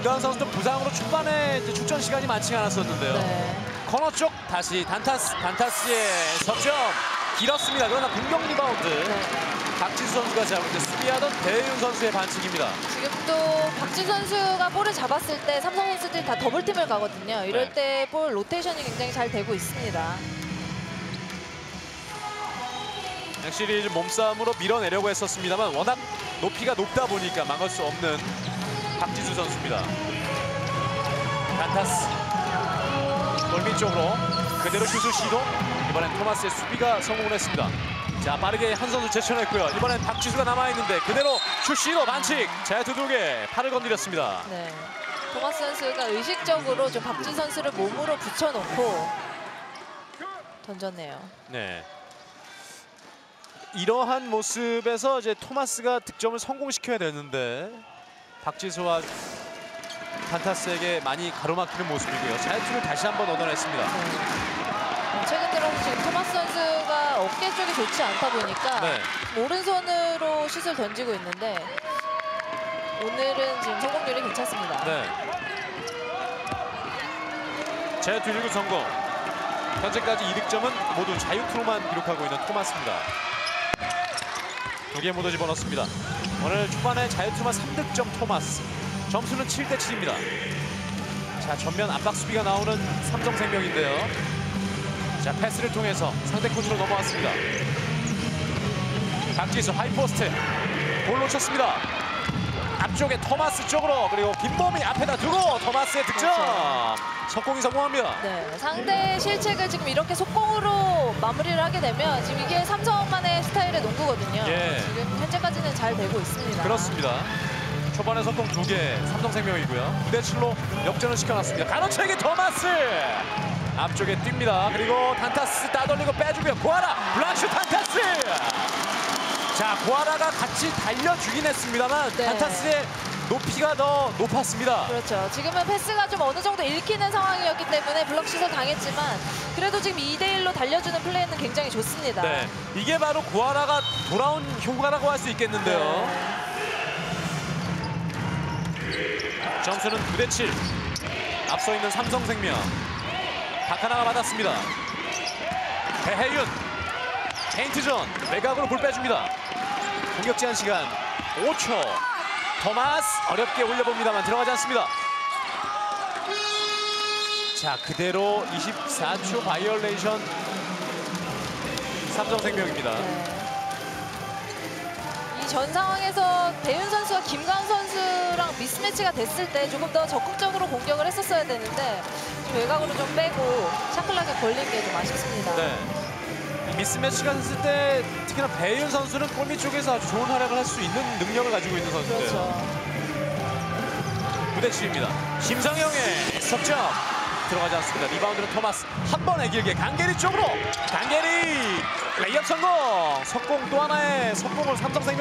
김가은 선수도 부상으로 초반에 출전 시간이 많지 않았었는데요. 네. 코너 쪽 다시 단타스 단타스의 석점 길었습니다. 그러나 공격 리바운드 네. 박지수 선수가 잡을 때 수비하던 배윤 선수의 반칙입니다. 지금도 박진 선수가 볼을 잡았을 때 삼성 선수들이 다 더블팀을 가거든요. 이럴 네. 때볼 로테이션이 굉장히 잘 되고 있습니다. 확실히 몸싸움으로 밀어내려고 했었습니다만 워낙 높이가 높다 보니까 막을 수 없는 박지수 선수입니다. 단타스 골밑 쪽으로 그대로 슛을 시도 이번엔 토마스의 수비가 성공을 했습니다. 자 빠르게 한 선수 제쳐냈고요. 이번엔 박지수가 남아있는데 그대로 슛 시도 반칙 두개 팔을 건드렸습니다. 네. 토마스 선수가 의식적으로 좀 박진 선수를 몸으로 붙여놓고 던졌네요. 네. 이러한 모습에서 이제 토마스가 득점을 성공시켜야 되는데 박지수와 판타스에게 많이 가로막히는 모습이고요. 자유투를 다시 한번 얻어냈습니다. 네. 최근 들어서 지금 토마스 선수가 어깨 쪽이 좋지 않다 보니까 네. 오른손으로 슛을 던지고 있는데 오늘은 지금 성공률이 괜찮습니다. 네. 자유투 1구 성공. 현재까지 2득점은 모두 자유투로만 기록하고 있는 토마스입니다. 두 개 모두 집어넣습니다. 오늘 초반에 자유투만 3득점 토마스. 점수는 7대 7입니다. 자 전면 압박 수비가 나오는 삼성생명인데요. 자 패스를 통해서 상대 코트로 넘어왔습니다. 박지수 하이포스트 볼 놓쳤습니다. 앞쪽에 토마스 쪽으로 그리고 김범이 앞에다 두고 토마스의 득점. 그렇죠. 석공이 성공합니다. 네, 상대 실책을 지금 이렇게 속공으로 마무리를 하게 되면 지금 이게 삼성만의 스타일의 농구거든요. 예. 지금 현재까지는 잘 되고 있습니다. 그렇습니다. 초반에 석공 두 개, 삼성생명이고요. 9대 7로 역전을 시켜놨습니다. 가로채기 토마스 앞쪽에 뜁니다. 그리고 단타스 따돌리고 빼주고요. 고아라 블락슛 단타스. 자 고아라가 같이 달려주긴 했습니다만 네. 단타스의 높이가 더 높았습니다. 그렇죠. 지금은 패스가 좀 어느 정도 읽히는 상황이었기 때문에 블럭슛을 당했지만 그래도 지금 2대1로 달려주는 플레이는 굉장히 좋습니다. 네, 이게 바로 고아라가 돌아온 효과라고 할 수 있겠는데요. 네. 점수는 9대 7. 앞서 있는 삼성생명. 박하나가 받았습니다. 배혜윤. 페인트존. 외곽으로 볼 빼줍니다. 공격 제한 시간 5초. 토마스 어렵게 올려봅니다만 들어가지 않습니다. 자 그대로 24초 바이올레이션 삼성생명입니다. 네. 이전 상황에서 대윤 선수와 김가은 선수랑 미스매치가 됐을 때 조금 더 적극적으로 공격을 했었어야 되는데 좀 외곽으로 좀 빼고 샤클락에 걸린 게 좀 아쉽습니다. 네. 이 미스매치가 됐을 때 특히나 배윤 선수는 골밑 쪽에서 아주 좋은 활약을 할 수 있는 능력을 가지고 있는 선수인데요. 그렇죠. 무대 치입니다. 심상영의 석점 들어가지 않습니다. 리바운드는 토마스 한 번에 길게 강계리 쪽으로 강계리 레이업 성공. 석공 또 하나의 석공을 삼성생명